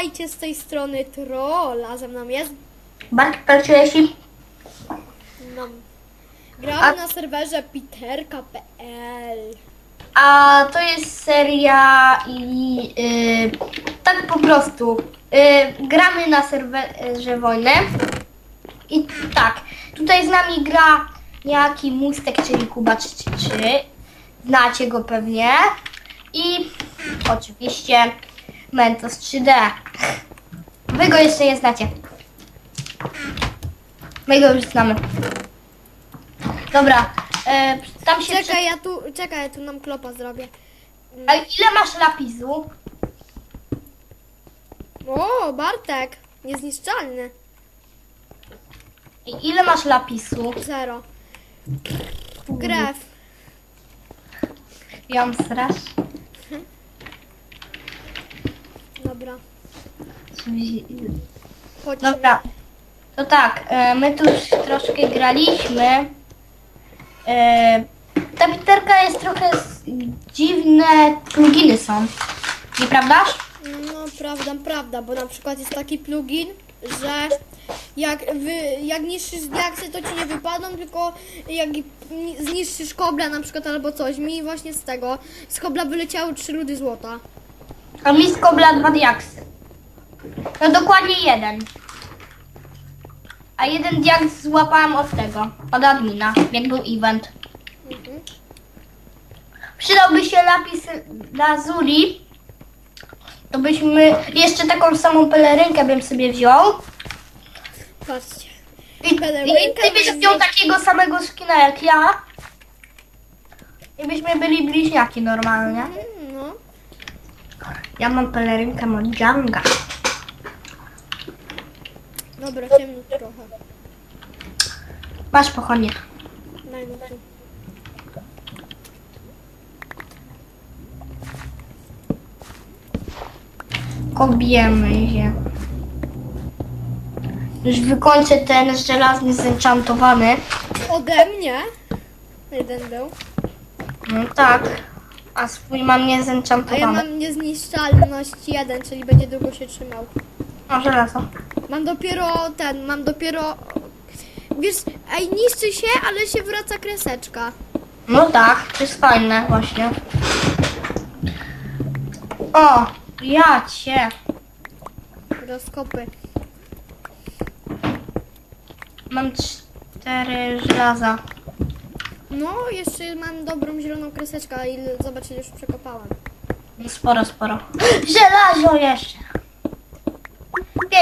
Witajcie z tej strony Troll, a ze mną jest Bartek Pelczylesi. no, Gramy A- na serwerze piterka.pl A to jest seria i y, tak po prostu. Y, gramy na serwerze wojny. I tak, tutaj z nami gra niejaki Mustek, czyli Kuba 3. Znacie go pewnie. I oczywiście Mentos 3D. Wy go jeszcze nie znacie. My go już znamy. Dobra, y, tam się... Czekaj, ja tu, czekaj, ja tu nam klopa zrobię. A ile masz lapisu? O, Bartek, niezniszczalny. I ile masz lapisu? Zero. Krew. Mam straż. Dobra, chodź. Dobra. To tak, e, my tu już troszkę graliśmy. E, Ta piterka jest trochę dziwne pluginy są. Nieprawdaż? No, prawda, prawda, bo na przykład jest taki plugin, że jak, wy, jak niszczysz diaksy, to ci nie wypadną, tylko jak ni- zniszczysz kobla na przykład albo coś. Mi właśnie z tego, z kobla wyleciały trzy rudy złota. A mi z kobla dwa diaksy. No dokładnie jeden. A jeden diaks złapałem od tego, od admina, jak był event. Mhm. Przydałby się lapis lazuli. To byśmy jeszcze taką samą pelerynkę bym sobie wziął. Patrzcie. I, i ty byś wziął- takiego samego skina jak ja. I byśmy byli bliźniaki normalnie. Mhm, No, Ja mam pelerynkę Mojanga. Dobra, ciemno trochę. Masz pochodnie. Daj no tu. Kobiemy się. Już wykończę ten żelazny zenchantowany. Ode mnie. Jeden był. No tak. A swój mam A ja mam niezniszczalność jeden, czyli będzie długo się trzymał. No żelazo. Mam dopiero ten, mam dopiero... Wiesz, ej, niszczy się, ale się wraca kreseczka. No tak, to jest fajne właśnie. O, ja cię. Rozkopy. Mam cztery żelaza. No, jeszcze mam dobrą zieloną kreseczkę, i zobacz, ile już przekopałam. No sporo, sporo. Żelazo jeszcze.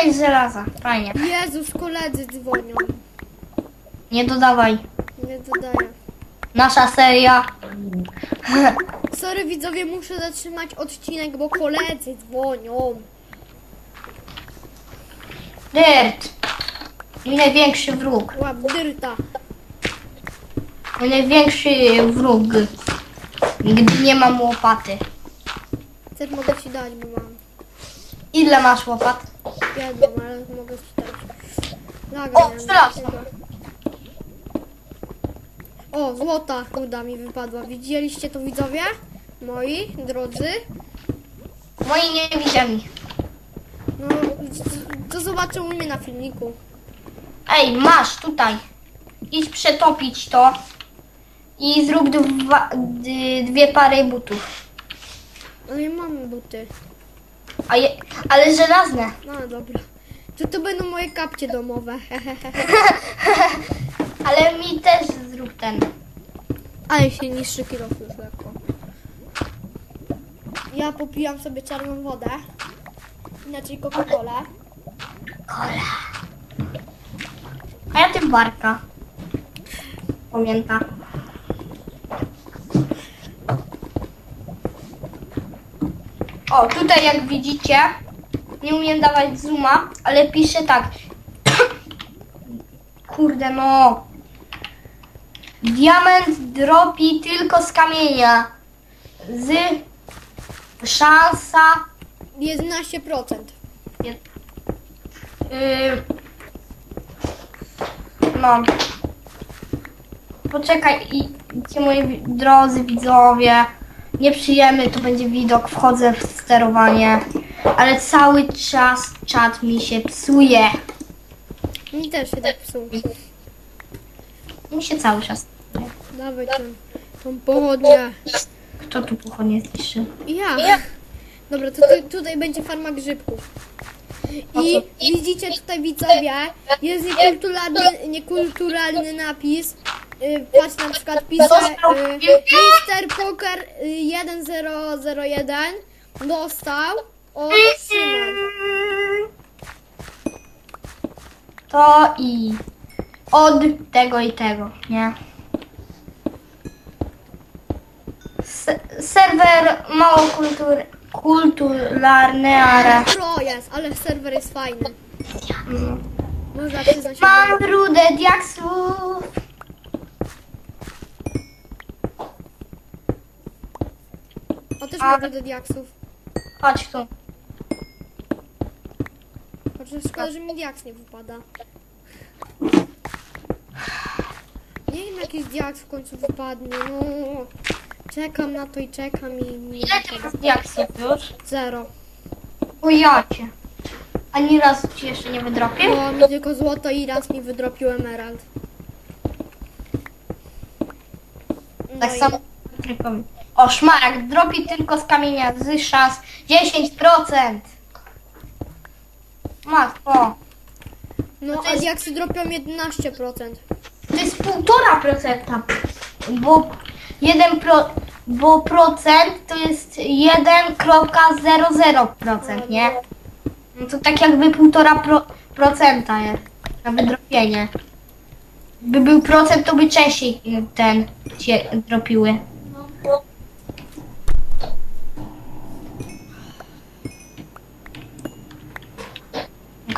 Pięć żelaza, fajnie. Jezus, koledzy dzwonią. Nie dodawaj. Nie dodaję. Nasza seria. Sorry widzowie, muszę zatrzymać odcinek, bo koledzy dzwonią. Dirt. Mój największy wróg. Łap dyrta. Mój największy wróg. Gdy nie mam łopaty. Też mogę ci dać, bo mam. Ile masz łopat? Jedną, ale mogę ci dać. Laga O, takiego. O, złota ruda mi wypadła. Widzieliście to widzowie? Moi drodzy. Moi niewidziami. No, to zobaczą u mnie na filmiku. Ej, masz tutaj. Idź przetopić to. I zrób dwa, dwie pary butów. Ale ja mam buty. A je, ale żelazne. No dobra. To to będą moje kapcie domowe. ale mi też zrób ten. Ale się niszczy kierowca już lekko. Ja popijam sobie czarną wodę. Inaczej Coca-Colę. Kola. A ja tym barka. Pamięta. O, tutaj jak widzicie, nie umiem dawać zooma, ale piszę tak. Kurde no. Diament dropi tylko z kamienia. Z szansa 11%. Yy, no. Poczekaj, idźcie moi drodzy widzowie. Nie przyjemny to będzie widok. Wchodzę w sterowanie. ale cały czas czat mi się psuje. Mi też się tak psuł. Mi się cały czas psuje. Dawaj tą, tą pochodnię. Kto tu pochodnie zniszczył? Ja. Dobra, to tu, tutaj będzie farma grzybków. I widzicie tutaj widzowie, jest niekulturalny, niekulturalny napis. Y, Patrz na przykład pisze y, Mister Poker y, 1001 dostał od Szymon. To i od tego i tego, nie? Se- serwer mało kultur, kulturalny, ale Pro jest, ale serwer jest fajny. Można przyznać. mam rudę diaksów. O, też mam do diaksów. Chodź tu. Chociaż szkoda, że mi diaks nie wypada. Nie wiem, jakiś diaks w końcu wypadnie. No, czekam na to i czekam i nie Ile ty wypada. masz diaksów już? Zero. O jacie. Ani razu ci jeszcze nie wydropię? Bo mi tylko złoto i raz mi wydropił emerald. No Tak i- samo. O, szmaragd dropi tylko z kamienia z szans 10%. Matko. No, a diaksy dropią 11%. To jest półtora procenta. Bo jeden pro, bo procent to jest 1,00%, nie? No to tak jakby półtora pro, procenta jest na wydropienie. By był procent, to by częściej ten się dropiły.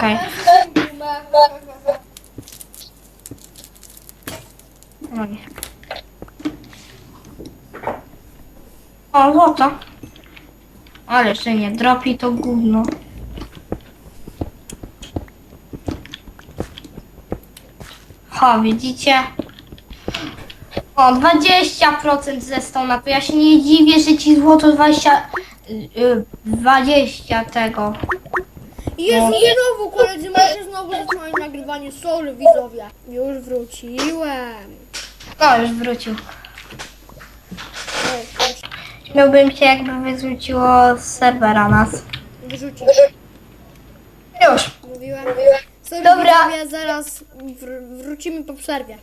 Okej. No nie. O, złoto. Ale jeszcze nie dropi to gówno. O, widzicie? O, 20% ze stona. To ja się nie dziwię, że ci złoto 20... Yy, 20 tego. I jest No. znowu, koledzy, może znowu zacząłem nagrywanie solo, widzowie. Już wróciłem. No, już wrócił. Śmiałbym się, jakby wyrzuciło z serwera nas. wyrzucił. Już. Mówiłem. Sorry, Dobra. widzowie, zaraz wr- wrócimy po przerwie.